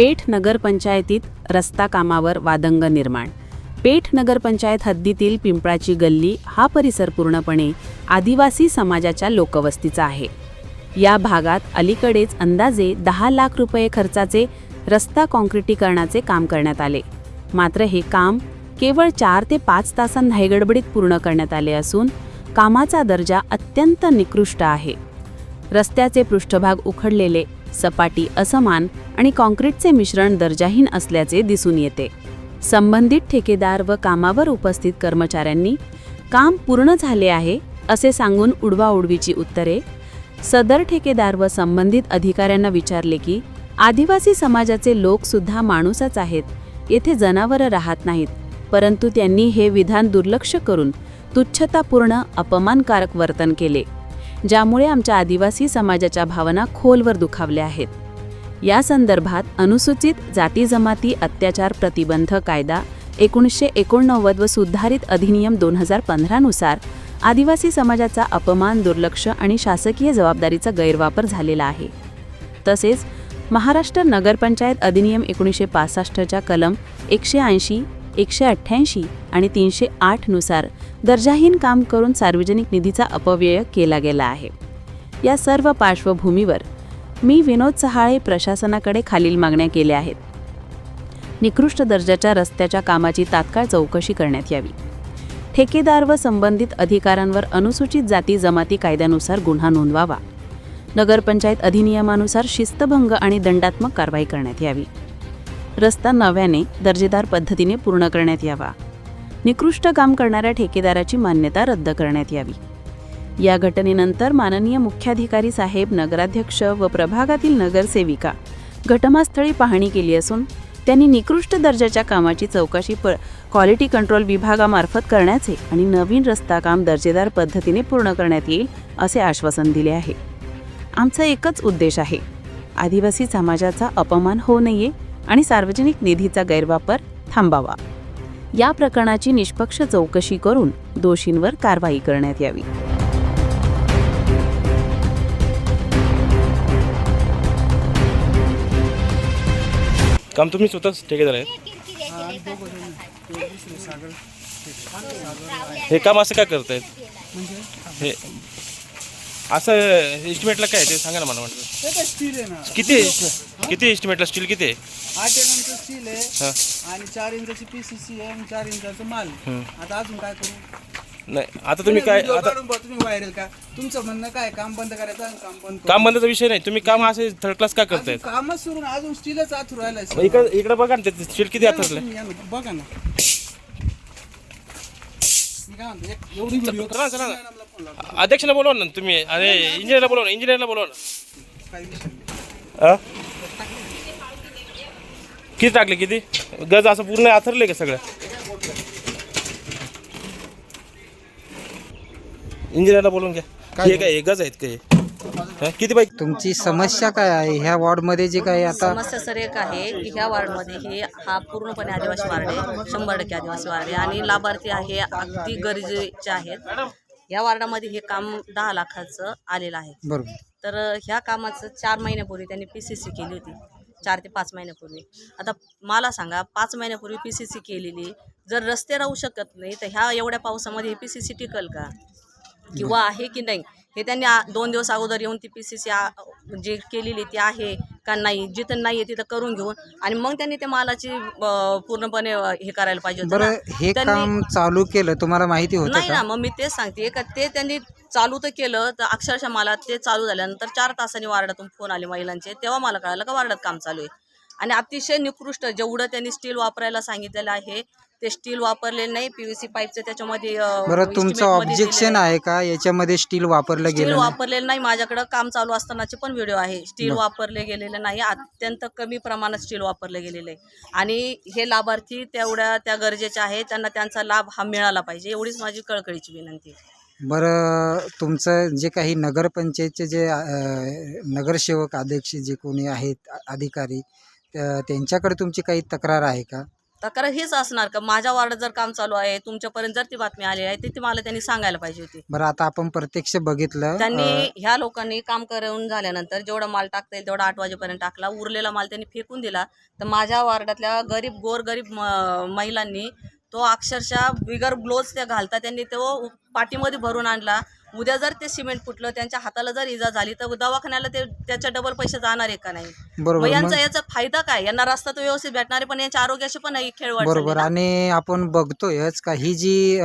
पेठ नगरपंचायतीत रस्ता कामावर वादंग निर्माण. पेठ नगरपंचायत हद्दीतील पिंपळाची गल्ली हा परिसर पूर्णपणे आदिवासी समाजाच्या लोकवस्तीचा आहे. या भागात अलीकडेच अंदाजे दहा लाख रुपये खर्चाचे रस्ता काँक्रिटीकरणाचे काम करण्यात आले. मात्र हे काम केवळ चार ते पाच तासांत धायगडबडीत पूर्ण करण्यात आले असून कामाचा दर्जा अत्यंत निकृष्ट आहे. रस्त्याचे पृष्ठभाग उखडलेले सपाटी असमान आणि काँक्रीटचे मिश्रण दर्जाहीन असल्याचे दिसून येते. संबंधित ठेकेदार व कामावर उपस्थित कर्मचाऱ्यांनी काम पूर्ण झाले आहे असे सांगून उडवाउडवीची उत्तरे. सदर ठेकेदार व संबंधित अधिकाऱ्यांना विचारले की आदिवासी समाजाचे लोकसुद्धा माणूसच आहेत येथे जनावरं राहत नाहीत परंतु त्यांनी हे विधान दुर्लक्ष करून तुच्छतापूर्ण अपमानकारक वर्तन केले. ज्यामुळे आमच्या आदिवासी समाजाच्या भावना खोलवर दुखावल्या आहेत. या संदर्भात अनुसूचित जाती जमाती अत्याचार प्रतिबंध कायदा एकोणीसशे एकोणनव्वद व सुधारित अधिनियम दोन हजार पंधरानुसार आदिवासी समाजाचा अपमान दुर्लक्ष आणि शासकीय जबाबदारीचा गैरवापर झालेला आहे. तसेच महाराष्ट्र नगरपंचायत अधिनियम एकोणीसशे पासष्टच्या कलम एकशे ऐंशी एकशे अठ्ठ्याऐंशी आणि तीनशे आठनुसार दर्जाहीन काम करून सार्वजनिक निधीचा अपव्यय केला गेला आहे. या सर्व पार्श्वभूमीवर मी विनोद सहाळे प्रशासनाकडे खालील मागण्या केल्या आहेत. निकृष्ट दर्जाच्या रस्त्याच्या कामाची तात्काळ चौकशी करण्यात यावी. ठेकेदार व संबंधित अधिकाऱ्यांवर अनुसूचित जाती जमाती कायद्यानुसार गुन्हा नोंदवावा. नगरपंचायत अधिनियमानुसार शिस्तभंग आणि दंडात्मक कारवाई करण्यात यावी. रस्ता नव्याने दर्जेदार पद्धतीने पूर्ण करण्यात यावा. निकृष्ट काम करणाऱ्या ठेकेदाराची मान्यता रद्द करण्यात यावी. या घटनेनंतर माननीय मुख्याधिकारी साहेब नगराध्यक्ष व प्रभागातील नगरसेविका घटनास्थळी पाहणी केली असून त्यांनी निकृष्ट दर्जाच्या कामाची चौकशी प क्वालिटी कंट्रोल विभागामार्फत करण्याचे आणि नवीन रस्ता काम दर्जेदार पद्धतीने पूर्ण करण्यात येईल असे आश्वासन दिले आहे. आमचा एकच उद्देश आहे. आदिवासी समाजाचा अपमान होऊ नये आणि सार्वजनिक निधीचा गैरवापर थांबावा. या प्रकरणाची निष्पक्ष चौकशी करून दोषींवर कारवाई करण्यात यावी. काम तुम्ही स्वतःच ठेकेदार आहेत? हे काम असं काय करतायत? हे असं एस्टिमेटला काय ते सांगा ना मला म्हटलं ते काय स्टील आहे ना. किती? आहे? किती एस्टिमेटला स्टील किती आहे? आठ एमएमचं स्टील आहे हा. आणि चार इंचाची पीसीसी आहे आणि चार इंचाचं माल. आता अजून काय करू? नाही आता तुम्ही काय व्हिडिओ आता काढून बघ, तुम्ही व्हायरल का? तुमचं म्हणणं काय काम बंद करायचं आणि काम बंद काम बंदचा विषय नाही. तुम्ही काम असे थर्ड क्लास का करतायत? कामच सुरू नाही, अजून स्टीलच राहिलाय मग इकडे इकडे बघा ना ते स्टील किती हातरलंय तुम्ही या ना, बघा ना. मी काय म्हणतो, एक- एवढी व्हिडिओ चला चला. ना अध्यक्षाला बोलवा ना तुम्ही. अरे इंजिनियरला बोलवा ना इंजिनियरला बोलवा ना. काही विषय नाही. हा? किती टाकले किती? गज असं पूर्ण आथरले का सगळं? इंजिनियरला बोलून घ्या. हे काय हे गज आहेत का हे? हा? किती बाईक तुमची समस्या काय आहे? ह्या वॉर्डमध्ये जे काही आता समस्या सर एक आहे की ह्या वॉर्डमध्ये हे हा पूर्णपणे आदिवासी वार्ड आहे. शंभर टक्के आदिवासी वार्ड आहे. आणि लाभार्थी आहे अगदी गरजेचे आहेत. या वार्डामध्ये हे काम दहा लाखाचं आलेलं आहे. बरोबर. तर ह्या कामाचं चार महिन्यापूर्वी त्यांनी पी सी सी केली होती. चार ते पाच महिन्यापूर्वी. आता मला सांगा पाच महिन्यापूर्वी पी सी सी केलेली जर रस्ते राहू शकत नाही तर ह्या एवढ्या पावसामध्ये हे पी सी सी टिकल का? किंवा आहे की नाही? हे त्यांनी दोन दिवस अगोदर येऊन ती पी सी सी जी केलेली ती आहे का नाही जिथं नाही आहे तिथं करून घेऊन आणि मग त्यांनी त्या मालाची पूर्णपणे हे करायला पाहिजे होतं. हे काम चालू केलं तुम्हाला माहिती होतं नाही ना मग मी तेच सांगते. का ते त्यांनी चालू तर केलं तर अक्षरशः मला ते चालू झाल्यानंतर चार तासांनी वार्डातून फोन आले महिलांचे. तेव्हा मला कळालं का वार्डात काम चालू आहे. आणि अतिशय निकृष्ट जेवढं त्यांनी स्टील वापरायला सांगितलेलं आहे ते स्टील वापरलेलं नाही. पीव्हीसी पाईपचं त्याच्यामध्ये बरं तुमचं ऑब्जेक्शन आहे. का? याच्यामध्ये स्टील वापरलं स्टील गेलं नाही? वापरलेलं नाही. माझ्याकडं काम चालू असतानाचे पण व्हिडिओ आहे. स्टील वापरले गेलेले नाही. अत्यंत कमी प्रमाणात स्टील वापरले गेलेले आहे. आणि हे लाभार्थी तेवढ्या त्या गरजेच्या आहेत. त्यांना त्यांचा लाभ हा मिळाला पाहिजे. एवढीच माझी कळकळीची विनंती आहे. बरं तुमचं जे काही नगरपंचायतचे जे नगरसेवक अध्यक्ष जे कोणी आहेत अधिकारी त्या- त्यांच्याकडे तुमची काही तक्रार आहे का? तक्रार हीच असणार का? माझ्या वार्डात जर काम चालू आहे तुमच्यापर्यंत जर ती बातमी आली आहे ती ती मला त्यांनी सांगायला पाहिजे होती. बरं आता आपण प्रत्यक्ष बघितलं त्यांनी ह्या लोकांनी काम करून झाल्यानंतर जेवढा माल टाकता येईल तेवढा आठ वाजेपर्यंत टाकला. उरलेला माल त्यांनी फेकून दिला. तर माझ्या वार्डातल्या गरीब गोरगरीब म- महिलांनी तो अक्षरशः बिगर ग्लोव्ज त्या घालता त्यांनी तो पाठीमध्ये भरून आणला. उद्या जर ते सिमेंट फुटलं त्यांच्या हाताला जर इजा झाली तर दवाखान्याला ते त्याच्या डबल पैसे जाणार आहे का नाही? मग बरोबर. मग यांचा याचा फायदा काय? यांना रस्ता तर व्यवस्थित भेटणार आहे पण यांच्या आरोग्याशी पण नाही खेळवाड बरोबर. आणि आपण बघतोयच का ही जी अ,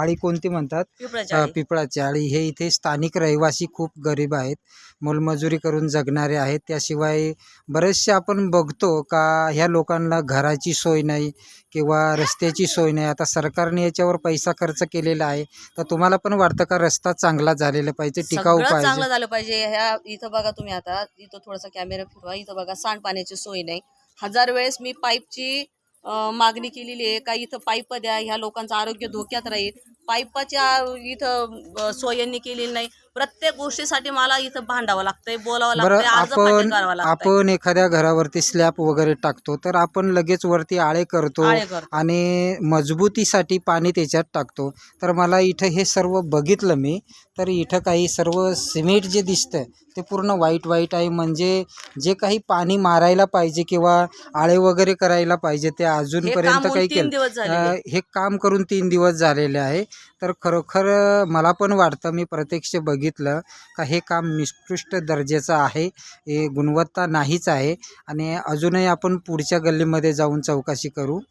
आळी कोणती म्हणतात? अ. पिपळाची आळी. हे इथे स्थानिक रहिवासी खूप गरीब आहेत. मोलमजुरी करून जगणारे आहेत. त्याशिवाय बरेचसे आपण बघतो का ह्या लोकांना घराची सोय नाही किंवा रस्त्याची सोय नाही. आता सरकारने याच्यावर पैसा खर्च केलेला आहे. तर तुम्हाला पण वाटतं का रस्ता चांगला झालेला पाहिजे टिकाऊ सगळं चांगलं पाहिजे झालं पाहिजे. ह्या इथं बघा तुम्ही आता इथं थोडासा कॅमेरा फिरवा. इथं बघा सांडपाण्याची सोय नाही. हजार वेळेस मी पाईपची मागणी केलेली आहे का इथं पाईप द्या. ह्या लोकांचं आरोग्य धोक्यात राहील. पाईपाच्या इथं अं, सोय यांनी केलेली नाही. प्रत्येक गोष्टीसाठी मला इथं भांडावं लागतंय बोलावं बरं लागतंय अर्ज फाटल आपण करावं आपण एखाद्या घरावरती स्लॅब वगैरे टाकतो तर आपण लगेच वरती आळे करतो आळे करतो. आणि मजबूतीसाठी पाणी त्याच्यात टाकतो. तर मला इथं हे सर्व बघितलं मी तर इथं काही सर्व सिमेंट जे दिसतं ते पूर्ण वाईट वाईट आहे. म्हणजे जे काही पाणी मारायला पाहिजे किंवा आळे वगैरे करायला पाहिजे ते अजूनपर्यंत होऊन काही तीन केलं दिवस झालेले. अं, हे काम करून तीन दिवस झालेले आहे. तर खरोखर मला पण वाटतं मी प्रत्यक्ष बघितलं का हे काम निकृष्ट दर्जाचं आहे. हे गुणवत्ता नाहीच आहे. आणि अजूनही आपण पुढच्या गल्लीमध्ये जाऊन चौकशी करू.